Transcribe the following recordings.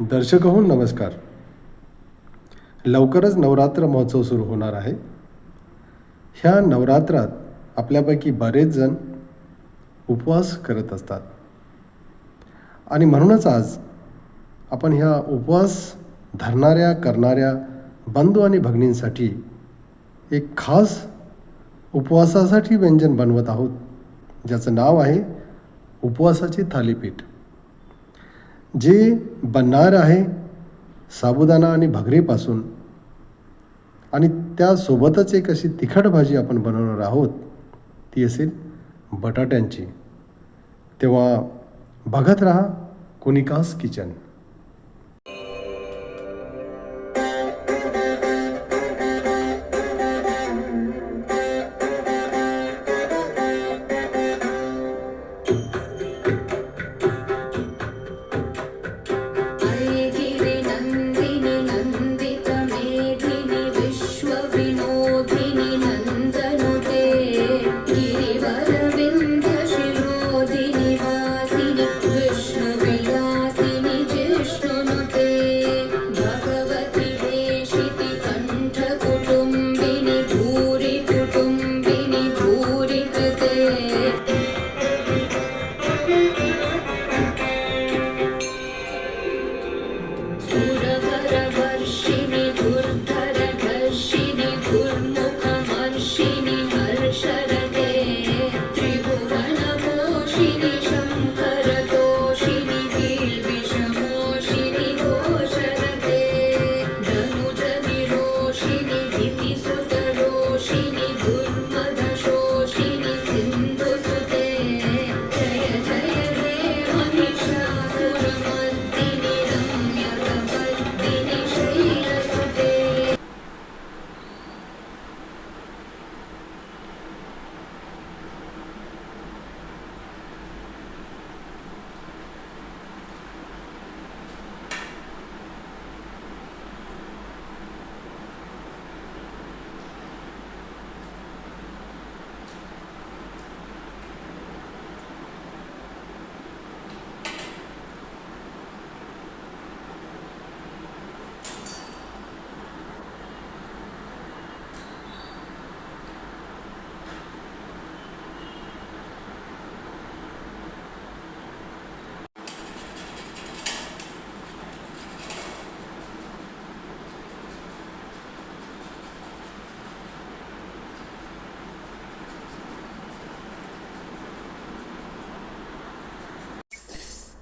दर्शक हो नमस्कार. लवकरच नवरात्र महोत्सव सुरू होणार आहे. ह्या नवरात्रात आपल्यापैकी बरेच जण उपवास करत असतात. आणि म्हणूनच आज आपण ह्या उपवास धरणाऱ्या करणाऱ्या बंधू आणि भगिनींसाठी एक खास उपवासासाठी व्यंजन बनवत आहोत ज्याचं नाव आहे उपवासाची थालीपीठ. जे बनणार आहे साबुदाणा आणि भगरीपासून. आणि त्यासोबतच एक अशी तिखट भाजी आपण बनवणार आहोत ती असेल बटाट्यांची. तेव्हा बघत राहा कोनिकास किचन.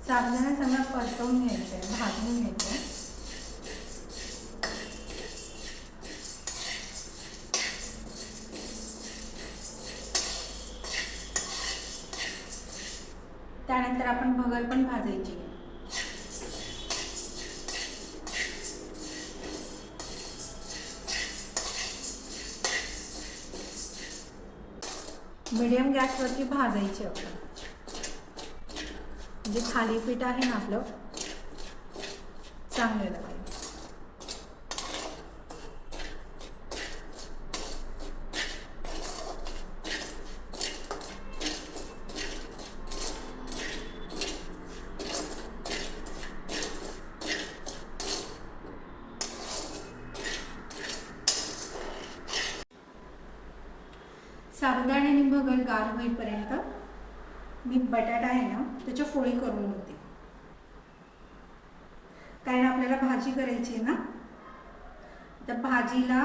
साबुदाणा चांगला परतवून घ्यायचं आहे भाजून घ्यायचं. आहे त्यानंतर आपण भगर पण भाजायची. मीडियम गॅसवरती भाजायची आपण. म्हणजे थालीपीठ आहे ना आपलं चांगलं लागेल साबुदाणे आणि भगर गार होईपर्यंत मी बटाटा आहे ना त्याच्या फोडी करून घेते. कारण आपल्याला भाजी करायची आहे ना तर भाजीला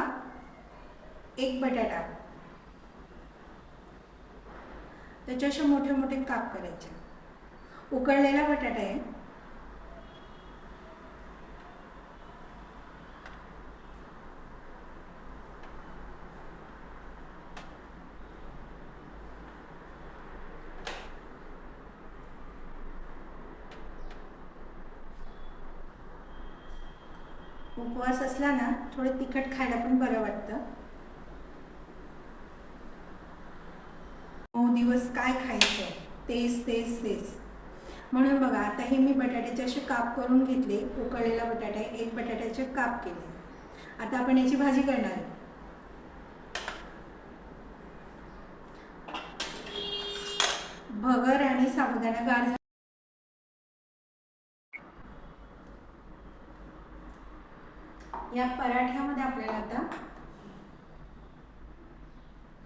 एक बटाटा. त्याच्या अशा मोठे मोठे काप करायचे. उकळलेला बटाटा आहे. उपवास असला ना थोडं तिखट खायला पण बरं वाटतं. नऊ दिवस काय खायचं? तेच तेच तेच. म्हणून बघा आता हे मी बटाट्याचे असे काप करून घेतले. उकळलेला बटाटा एक बटाट्याचे काप केले. आता आपण याची भाजी करणार आहे. भगर आणि साबुदाणा गार झाला या पराठ्यामध्ये आपल्याला आता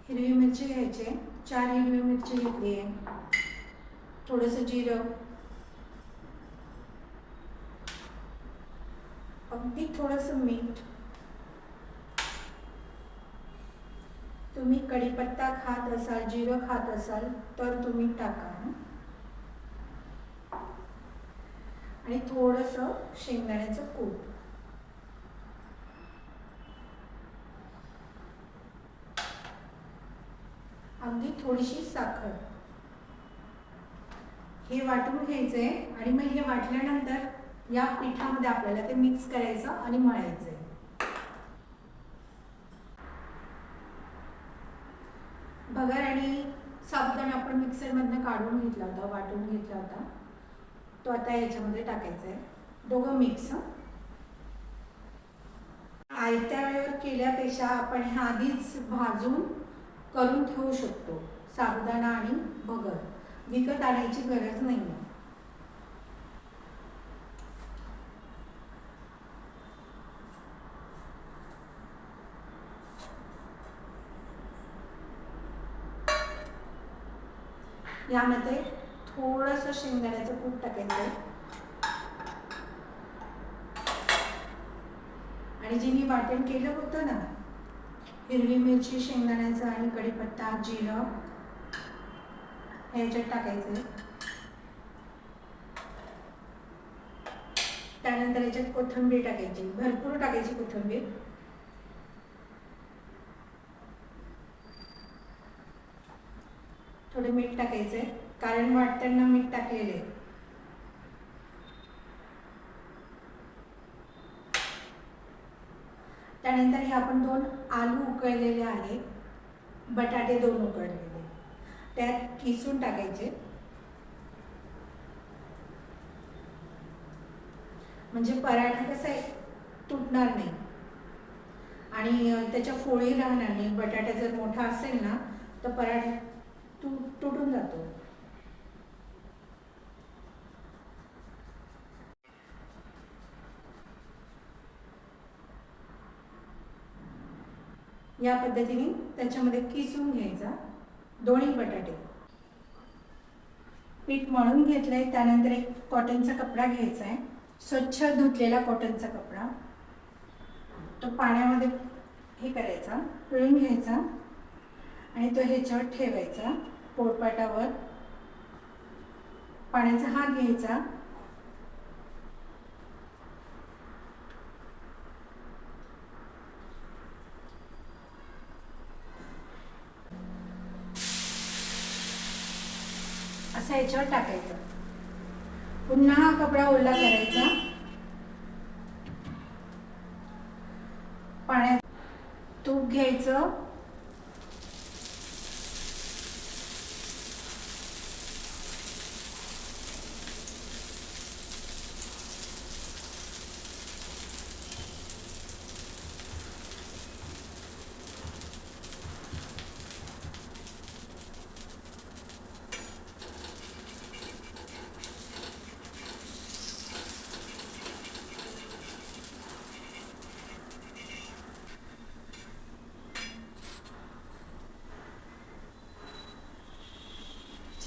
हिरवी मिरची घ्यायची आहे. चार हिरवी मिरची घेतली आहे. थोडंसं जिरं. अगदी थोडंसं मीठ. तुम्ही कढीपत्ता खात असाल जिरं खात असाल तर तुम्ही टाका आणि थोडंसं शेंगदाण्याचं कूट. अगदी थोडीशी साखर. हे वाटून घ्यायचंय आणि मग हे वाटल्यानंतर या पिठामध्ये आपल्याला ते मिक्स करायचं आणि मळायचंय. भगर आणि साबुदाणा आपण मिक्सरमधनं काढून घेतला होता वाटून घेतला होता. तो आता याच्यामध्ये टाकायचा आहे दोघं मिक्स आयत्या वेळेवर केल्यापेक्षा आपण हे आधीच भाजून करून ठेवू शकतो. साबुदाणा आणि भगर विकत आणायची गरज नाही. आहे यामध्ये थोडंसं शेंगदाण्याचं कूट टाकायचं आहे आणि जे मी वाटण केलं होतं ना हिरवी मिरची शेंगदाण्याचं आणि कढीपत्ता जिरं ह्याच्यात टाकायचं. आहे त्यानंतर याच्यात कोथिंबीर टाकायची. भरपूर टाकायची कोथिंबीर. थोडं मीठ टाकायचंय. कारण वाटताना मीठ टाकलेले आहे. त्यानंतर हे आपण दोन आलू उकळलेले आहे बटाटे दोन उकळलेले. त्यात किसून टाकायचे. म्हणजे पराठा कसा आहे तुटणार नाही. आणि त्याच्या फोळी राहणार नाही. बटाटा जर मोठा असेल ना तर पराठा तु तुटून जातो. या पद्धतीने त्याच्यामध्ये किसून घ्यायचा. दोन्ही बटाटे. पीठ मळून घेतलंय त्यानंतर एक कॉटनचा कपडा घ्यायचा आहे स्वच्छ धुतलेला कॉटनचा कपडा. तो पाण्यामध्ये हे करायचा पिळून घ्यायचा. आणि तो ह्याच्यावर ठेवायचा पोळपाटावर पाण्याचा हात घ्यायचा. असा याच्यावर टाकायचा. पुन्हा हा कपडा ओला करायचा. पाण्यात तूप घ्यायचं.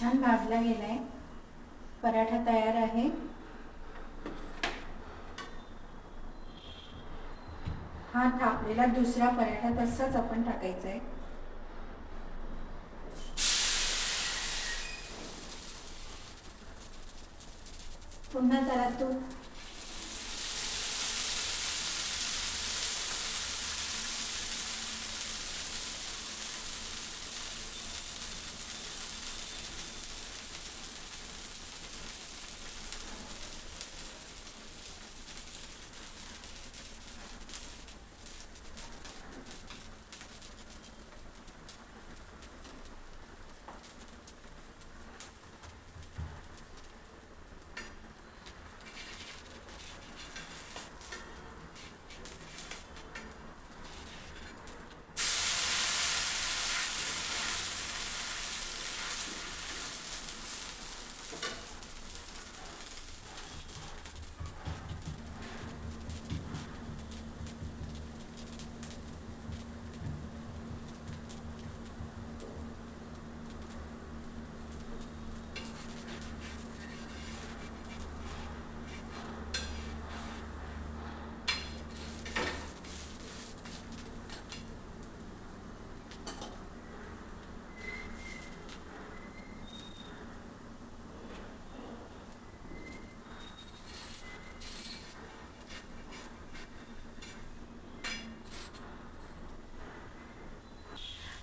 छान भाजला गेलाय. पराठा तयार आहे. हा थापलेला दुसरा पराठा तसाच आपण टाकायचा आहे पुन्हा त्याला तूप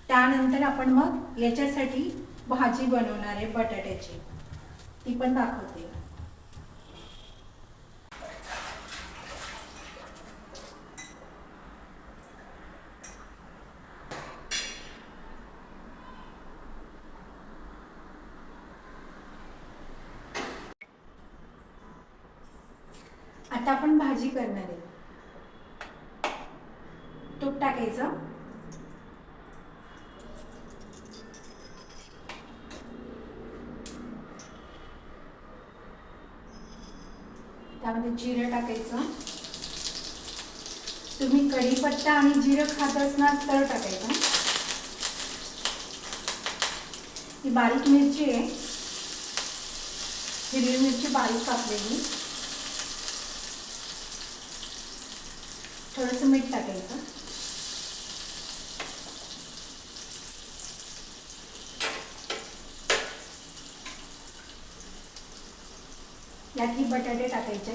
त्यानंतर आपण मग याच्यासाठी भाजी बनवणार आहे बटाट्याची. ती पण दाखवते आता आपण भाजी करणार आहे तूप टाकायचं त्यामध्ये जिरं टाकायचं. तुम्ही कढीपत्ता आणि जिरं खात असणार तर टाकायचं. ही बारीक मिरची आहे. हिरवी मिरची बारीक कापलेली. थोडंसं मीठ टाकायचं. यातली बटाटे टाकायचे.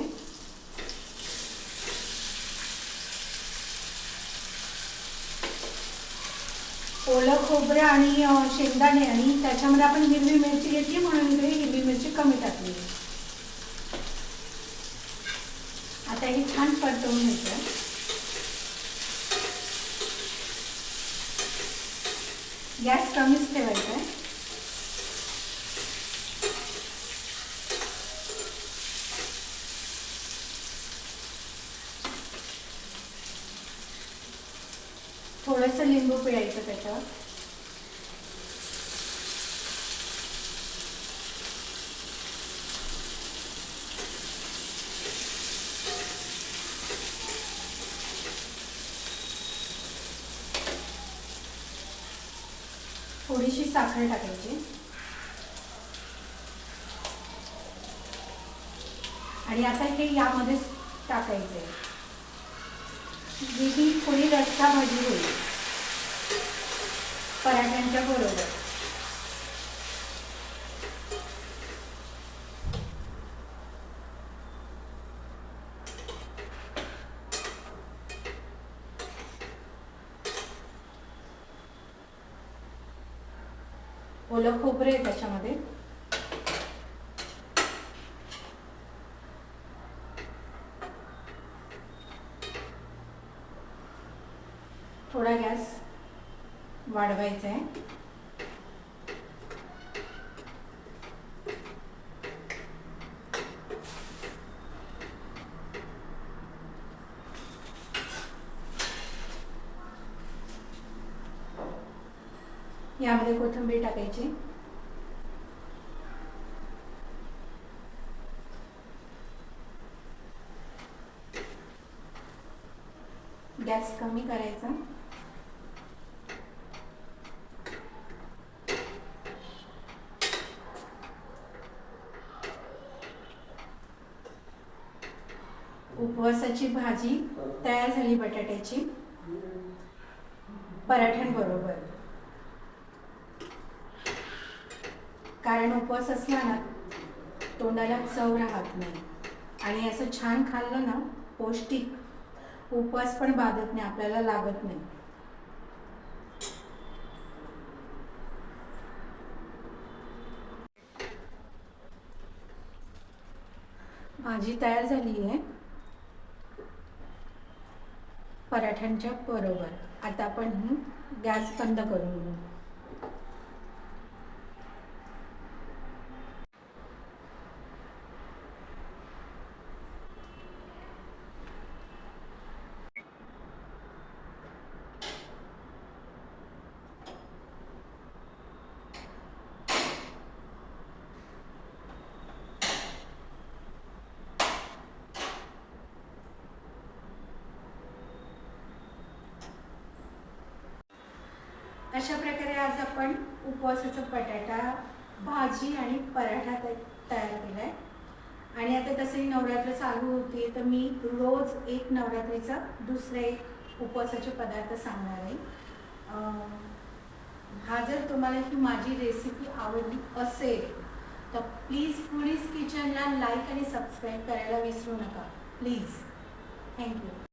ओलं खोबरं आणि शेंगदाणे आणि त्याच्यामध्ये आपण हिरवी मिरची घेतली म्हणून इकडे हिरवी मिरची कमी टाकली. आता हे छान परतवून घ्यायचं गॅस कमीच ठेवायचा आहे थोडंसं लिंबू पिळायचं त्याच्यावर. थोडीशी साखर टाकायची. आणि आता हे यामध्येच टाकायचं आहे जी ही थोडी रस्सा भाजी होईल. पराठ्यांच्या बरोबर. ओलं खोबरं आहे त्याच्यामध्ये. थोडा गॅस. वाढवायचं आहे यामध्ये कोथिंबीर टाकायची. गॅस कमी करायचा. वसाची भाजी तयार झाली बटाट्याची. पराठ्यांबरोबर कारण उपवास असला ना तोंडाला चव राहत नाही. आणि असं छान खाल्लं ना पौष्टिक उपवास पण बाधत नाही आपल्याला लागत नाही. भाजी तयार झाली आहे पराठ्यांच्या बरोबर. आता आपण गॅस बंद करून घेऊ अशा प्रकारे आज आपण उपवासाचा बटाटा भाजी आणि पराठा तयार केला आहे आणि आता तसंही नवरात्र चालू होती तर मी रोज एक नवरात्रीचा दुसरे एक उपवासाचे पदार्थ सांगणार आहे. हा जर तुम्हाला ही माझी रेसिपी आवडली असेल तर प्लीज फुडीज किचनला लाईक आणि सबस्क्राईब करायला विसरू नका. Please thank you